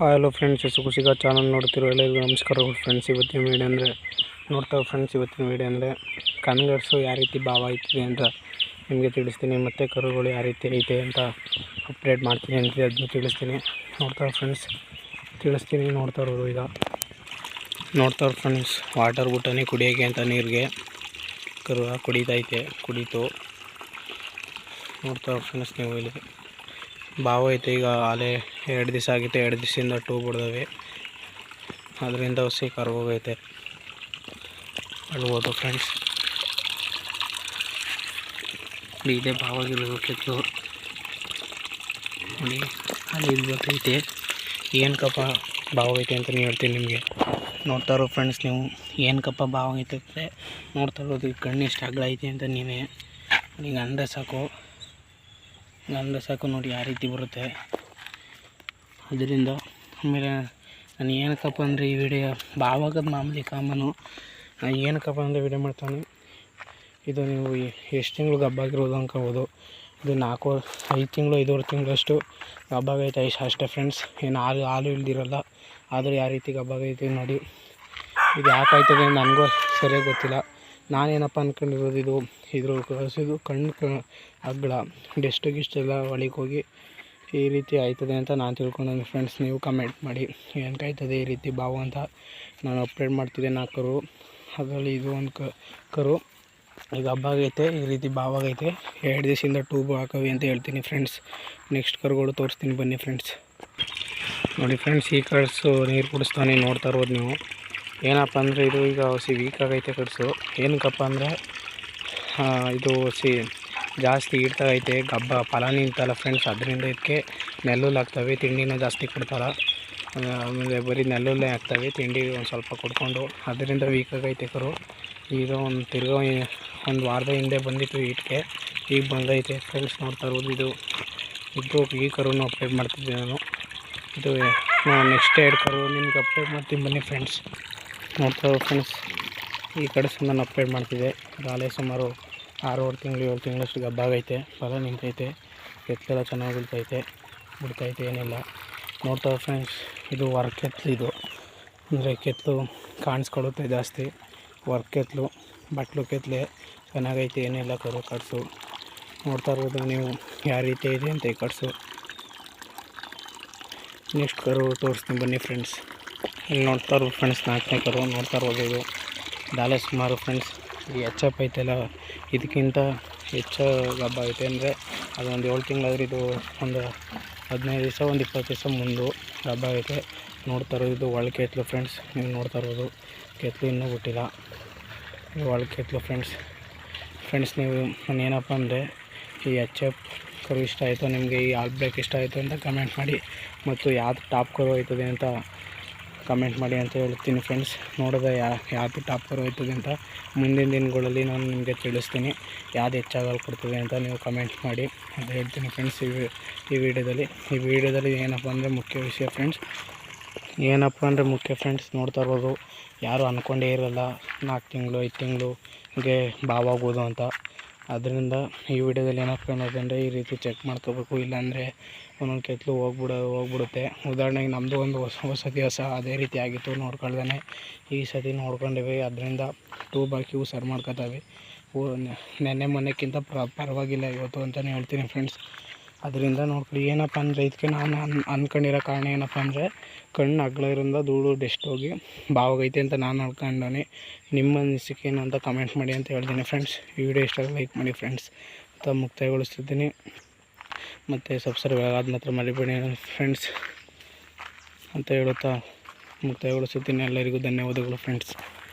Hello friends ಸುಖಸಿಗ channel ನೋಡ್ತಿರೋ ಎಲ್ಲರಿಗೂ ನಮಸ್ಕಾರ ಫ್ರೆಂಡ್ಸ್ ಇವತ್ತಿನ ವೀಡಿಯೋ ಅಂದರೆ, ನೋಡ್ತಾ ಫ್ರೆಂಡ್ಸ್ ಇವತ್ತಿನ ವೀಡಿಯೋ ಅಂದರೆ ಕನ್ಗರ್ಸು ಯಾವ ರೀತಿ ಭಾವ ಐತಿದೆ ಅಂತ ನಿಮಗೆ ತಿಳಿಸ್ತೀನಿ, ಮತ್ತು ಕರುಗಳು ಯಾವ ರೀತಿ ಐತೆ ಅಂತ ಅಪ್ಡೇಟ್ ಮಾಡ್ತೀನಿ ಅಂತ ಅದನ್ನು ತಿಳಿಸ್ತೀನಿ. ನೋಡ್ತಾ ಫ್ರೆಂಡ್ಸ್ ತಿಳಿಸ್ತೀನಿ, ನೋಡ್ತಾ ಇರೋದು ಈಗ. ನೋಡ್ತಾ ಫ್ರೆಂಡ್ಸ್ ವಾಟರ್ ಬುಟ್ಟನೆ ಕುಡಿಯೋಕ್ಕೆ ಅಂತ ನೀರಿಗೆ ಕರು ಕುಡಿತೈತೆ ಕುಡೀತು. ನೋಡ್ತಾ ಫ್ರೆಂಡ್ಸ್ ನೀವು ಇಲ್ಲಿ ಭಾವ ಐತೆ. ಈಗ ಅಲ್ಲೇ ಎರಡು ದಿವಸ ಆಗಿತ್ತು, ಎರಡು ದಿವಸದಿಂದ ಟೂ ಬಿಡ್ದವೆ. ಅದರಿಂದ ಹೊಸ ಕರ್ಗೋಗೈತೆ ಅಳ್ಬೋದು ಫ್ರೆಂಡ್ಸ್ ಇದೇ ಗಿಡಬೇಕಿತ್ತು ನೋಡಿ, ಅಲ್ಲಿ ಇರ್ಬೇಕೈತೆ ಏನು ಕಪ್ಪ ಭಾವೈತೆ ಅಂತ ಹೇಳ್ತೀನಿ ನಿಮಗೆ? ನೋಡ್ತಾರೋ ಫ್ರೆಂಡ್ಸ್ ನೀವು ಏನು ಕಪ್ಪ ಭಾವೈತೆ ಅಂದರೆ ನೋಡ್ತಾ ಇರೋದು ಕಣ್ಣು ಎಷ್ಟು ಅಗಲ ಐತೆ ಅಂತ ನೀವೇ. ಈಗ ಅಂದರೆ ಸಾಕು. ಗಂಡ ಸಾಕು ನೋಡಿ ಯಾವ ರೀತಿ ಬರುತ್ತೆ. ಅದರಿಂದ ಆಮೇಲೆ ನಾನು ಏನಕ್ಕಪ್ಪ ಅಂದರೆ ಈ ವಿಡಿಯೋ ಭಾವಾಗದ ಮಾಮೂಲಿ ಕಾಮನು. ನಾನು ಏನಕ್ಕಪ್ಪ ಅಂದರೆ ವಿಡಿಯೋ ಮಾಡ್ತಾನೆ, ಇದು ನೀವು ಎಷ್ಟು ತಿಂಗಳು ಗಬ್ಬಾಗಿರೋದು ಅನ್ಕೋಬೋದು. ಇದು ನಾಲ್ಕು, ಐದು ತಿಂಗಳು, ಐದೂವರೆ ತಿಂಗಳಷ್ಟು ಗಬ್ಬಾಗೈತೆ ಐಶ್ ಅಷ್ಟೇ ಫ್ರೆಂಡ್ಸ್ ಏನು ಹಾಲು ಹಾಲು ಇಲ್ದಿರಲ್ಲ, ಆದರೂ ಯಾವ ರೀತಿ ಗಬ್ಬಾಗೈತೆ ನೋಡಿ. ಇದು ಯಾಕಾಯ್ತದೆ ನನಗೂ ಸರಿಯಾಗಿ ಗೊತ್ತಿಲ್ಲ. ನಾನೇನಪ್ಪ ಅಂದ್ಕೊಂಡಿರೋದು ಇದು ಇದ್ರ ಕಳಿಸಿದ್ದು ಕಣ್ಣು ಕ ಅಗ್ಳ ಡೆಸ್ಟು ಗಿಸ್ಟೆಲ್ಲ ಒಳಗೆ ಹೋಗಿ ಈ ರೀತಿ ಆಯ್ತದೆ ಅಂತ ನಾನು ತಿಳ್ಕೊಂಡೆ ಫ್ರೆಂಡ್ಸ್ ನೀವು ಕಮೆಂಟ್ ಮಾಡಿ. ಏನಕ್ಕಾಯ್ತದೆ ಈ ರೀತಿ ಬಾವು ಅಂತ ನಾನು ಅಪ್ಡೇಟ್ ಮಾಡ್ತಿದ್ದೆ ಕರು ಅದರಲ್ಲಿ ಇದು ಒಂದು ಕರು. ಈಗ ಹಬ್ಬ ಆಗೈತೆ, ಈ ರೀತಿ ಬಾವಾಗೈತೆ ಎರಡು ದಿವಸದಿಂದ ಟೂಬ್ ಹಾಕವಿ ಅಂತ ಹೇಳ್ತೀನಿ ಫ್ರೆಂಡ್ಸ್ ನೆಕ್ಸ್ಟ್ ಕರುಗಳು ತೋರಿಸ್ತೀನಿ ಬನ್ನಿ ಫ್ರೆಂಡ್ಸ್ ನೋಡಿ ಫ್ರೆಂಡ್ಸ್ ಈ ಕರ್ಸು ನೀರು ಕುಡಿಸ್ತಾನೆ ನೋಡ್ತಾ ಇರೋದು ನೀವು. ಏನಪ್ಪ ಅಂದರೆ ಇದು ಈಗ ಸಿ ವೀಕ್ ಆಗೈತೆ ಕಡ್ಸು ಏನಕ್ಕಪ್ಪ ಅಂದರೆ ಇದು ಸಿ ಜಾಸ್ತಿ ಇಡ್ತಾಗೈತೆ ಗಬ್ಬ ಫಲ ನಿಂತಲ್ಲ ಫ್ರೆಂಡ್ಸ್ ಅದರಿಂದ ಇದಕ್ಕೆ ನೆಲ್ಲುಲ್ಲು ಹಾಕ್ತವೆ, ತಿಂಡಿನ ಜಾಸ್ತಿ ಕೊಡ್ತಾರ. ಆಮೇಲೆ ಬರೀ ನೆಲ್ಲುಲ್ಲೇ ಹಾಕ್ತವೆ, ತಿಂಡಿ ಒಂದು ಸ್ವಲ್ಪ ಕೊಡ್ಕೊಂಡು. ಅದರಿಂದ ವೀಕ್ ಆಗೈತೆ ಕರು ಈಗ ಒಂದು ತಿರ್ಗೋ ಒಂದು ವಾರದ ಹಿಂದೆ ಬಂದಿತ್ತು ಈಟ್ಗೆ ಈಗ ಬಂದೈತೆ ಫ್ರೆಂಡ್ಸ್ ನೋಡ್ತಾ ಇರೋದು ಇದು. ಇದು ಈ ಕರುನು ಅಪ್ಡೇಟ್ ಮಾಡ್ತಿದ್ದೆ ನಾನು. ಇದು ನೆಕ್ಸ್ಟ್ ಎರಡು ಕರು, ನಿಮ್ಗೆ ಅಪ್ಡೇಟ್ ಮಾಡ್ತೀನಿ ಬನ್ನಿ ಫ್ರೆಂಡ್ಸ್ ನೋಡ್ತಾ ಫ್ರೆಂಡ್ಸ್ ಈ ಕಡೆ ನಾನು ಅಪ್ಡೇಟ್ ಮಾಡ್ತಿದ್ದೆ. ಗಾಲೆ ಸುಮಾರು ಆರೂವರೆ ತಿಂಗಳು, ಏಳು ತಿಂಗಳಷ್ಟು ಗಬ್ಬಾಗೈತೆ ಫಲ ನಿಂತೈತೆ, ಎತ್ತೆಲ್ಲ ಚೆನ್ನಾಗಿ ಬಿಡ್ತೈತೆ ಬಿಡ್ತೈತೆ ಏನಿಲ್ಲ. ನೋಡ್ತಾ ಫ್ರೆಂಡ್ಸ್ ಇದು ವರ್ಕ್ ಎತ್ತಲು ಇದು. ಅಂದರೆ ಕೆತ್ತಲು ಕಾಣಿಸ್ಕೊಳುತ್ತೆ ಜಾಸ್ತಿ. ವರ್ಕ್ ಕೆತ್ತಲು ಬಟ್ಲು ಕೆತ್ತಲೆ ಚೆನ್ನಾಗೈತೆ, ಏನಿಲ್ಲ ಕರು, ಕಟ್ಸು. ನೋಡ್ತಾ ಇರ್ಬೋದು ನೀವು ಯಾವ ರೀತಿ ಇದೆ ಅಂತ ಕಟ್ಸು. ನೆಕ್ಸ್ಟ್ ಕರು ತೋರಿಸ್ತೀನಿ ಬನ್ನಿ ಫ್ರೆಂಡ್ಸ್ ಇಲ್ಲಿ ನೋಡ್ತಾ ಇರೋ ಫ್ರೆಂಡ್ಸ್ ನಾಲ್ಕನೇ ಕರು ನೋಡ್ತಾ ಇರ್ಬೋದು ಇದು. ದಾಲೆ ಸುಮಾರು ಫ್ರೆಂಡ್ಸ್ ಈ ಎಚ್ ಐತೆಲ್ಲ ಇದಕ್ಕಿಂತ ಹೆಚ್ಚು ಹಬ್ಬ ಐತೆ ಅಂದರೆ ಅದೊಂದು ಏಳು ತಿಂಗಳಾದ್ರೆ ಇದು ಒಂದು ಹದಿನೈದು ದಿವಸ, ಒಂದು ಇಪ್ಪತ್ತು ದಿವಸ ಮುಂದೆ ಹಬ್ಬ ಐತೆ. ನೋಡ್ತಾ ಇರೋದು ಇದು ಒಳ ಕೆತ್ತಲು ಫ್ರೆಂಡ್ಸ್ ನೀವು ನೋಡ್ತಾ ಇರೋದು ಕೆತ್ತಲು ಇನ್ನೂ ಬಿಟ್ಟಿಲ್ಲ ಇದು ಒಳ ಕೆತ್ತಲು ಫ್ರೆಂಡ್ಸ್ ಫ್ರೆಂಡ್ಸ್ ನೀವು ಏನಪ್ಪ ಅಂದರೆ ಈ ಎಚ್ ಎಫ್ ಕರು ಇಷ್ಟ ಆಯಿತು, ನಿಮಗೆ ಈ ಆಲ್ ಬ್ರೇಕ್ ಇಷ್ಟ ಆಯಿತು ಅಂತ ಕಮೆಂಟ್ ಮಾಡಿ. ಮತ್ತು ಯಾವ್ದು ಟಾಪ್ ಕರು ಆಯ್ತದೆ ಅಂತ ಕಮೆಂಟ್ ಮಾಡಿ ಅಂತ ಹೇಳ್ತೀನಿ ಫ್ರೆಂಡ್ಸ್ ನೋಡಿದ್ರೆ ಯಾ ಯಾವುದು ಟಾಪರ್ ಹೋಯ್ತದೆ ಅಂತ ಮುಂದಿನ ದಿನಗಳಲ್ಲಿ ನಾನು ನಿಮಗೆ ತಿಳಿಸ್ತೀನಿ. ಯಾವ್ದು ಹೆಚ್ಚಾಗಲು ಕೊಡ್ತದೆ ಅಂತ ನೀವು ಕಮೆಂಟ್ ಮಾಡಿ. ಅಂತ ಹೇಳ್ತೀನಿ ಫ್ರೆಂಡ್ಸ್ ಈ ಈ ವಿಡಿಯೋದಲ್ಲಿ ಈ ವಿಡಿಯೋದಲ್ಲಿ ಏನಪ್ಪ ಅಂದರೆ ಮುಖ್ಯ ವಿಷಯ ಫ್ರೆಂಡ್ಸ್ ಏನಪ್ಪ ಅಂದರೆ ಮುಖ್ಯ ಫ್ರೆಂಡ್ಸ್ ನೋಡ್ತಾ ಇರ್ಬೋದು. ಯಾರು ಅಂದ್ಕೊಂಡೇ ಇರಲ್ಲ ನಾಲ್ಕು ತಿಂಗಳು, ಐದು ತಿಂಗಳು ಹೀಗೆ ಬಾವಾಗೋದು ಅಂತ. ಅದರಿಂದ ಈ ವಿಡಿಯೋದಲ್ಲಿ ಏನಪ್ಪ ಅನ್ನೋದಂದರೆ ಈ ರೀತಿ ಚೆಕ್ ಮಾಡ್ಕೋಬೇಕು. ಇಲ್ಲಾಂದರೆ ಒಂದೊಂದು ಕೆತ್ತಲು ಹೋಗ್ಬಿಡ, ಹೋಗ್ಬಿಡುತ್ತೆ. ಉದಾಹರಣೆಗೆ ನಮ್ಮದು ಒಂದು ಹೊಸ ಹೊಸ ದಿವಸ ಅದೇ ರೀತಿ ಆಗಿತ್ತು ನೋಡ್ಕೊಳ್ದೇ ಈ ಸತಿ ನೋಡ್ಕೊಂಡಿವಿ. ಅದರಿಂದ ಟೂಬ್ ಹಾಕಿ ಸರ್ ಮಾಡ್ಕೊತಾವೆ. ನೆನ್ನೆ ಮೊನ್ನೆಕ್ಕಿಂತ ಪ್ರ, ಪರವಾಗಿಲ್ಲ ಇವತ್ತು ಅಂತಲೇ ಹೇಳ್ತೀನಿ ಫ್ರೆಂಡ್ಸ್ ಅದರಿಂದ ನೋಡ್ಕೊಳ್ಳಿ, ಏನಪ್ಪ ಅಂದರೆ ಇದಕ್ಕೆ ನಾನು ಅನ್ ಅಂದ್ಕೊಂಡಿರೋ ಕಾರಣ ಏನಪ್ಪ ಅಂದರೆ ಕಣ್ಣು ಅಗಲ ಇರೋದ್ರಿಂದ ಧೂಳು ಡೆಸ್ಟ್ ಹೋಗಿ ಬಾವಾಗೈತೆ ಅಂತ ನಾನು ಅನ್ಕೊಂಡವನಿ ನಿಮ್ಮ ಅನಿಸಿಕೆ ಏನು ಅಂತ ಕಮೆಂಟ್ ಮಾಡಿ ಅಂತ ಹೇಳ್ತೀನಿ ಫ್ರೆಂಡ್ಸ್ ಈ ವಿಡಿಯೋ ಇಷ್ಟ ಲೈಕ್ ಮಾಡಿ ಫ್ರೆಂಡ್ಸ್ ಅಂತ ಮುಕ್ತಾಯಗೊಳಿಸ್ತಿದ್ದೀನಿ. ಮತ್ತು ಸಬ್ಸ್ಕ್ರೈಬ್ ಆಗಾದ ಮಾತ್ರ ಮರಿಬೇಡಿ ಫ್ರೆಂಡ್ಸ್ ಅಂತ ಹೇಳುತ್ತಾ ಮುಕ್ತಾಯಗೊಳಿಸುತ್ತೀನಿ ಎಲ್ಲರಿಗೂ ಧನ್ಯವಾದಗಳು ಫ್ರೆಂಡ್ಸ್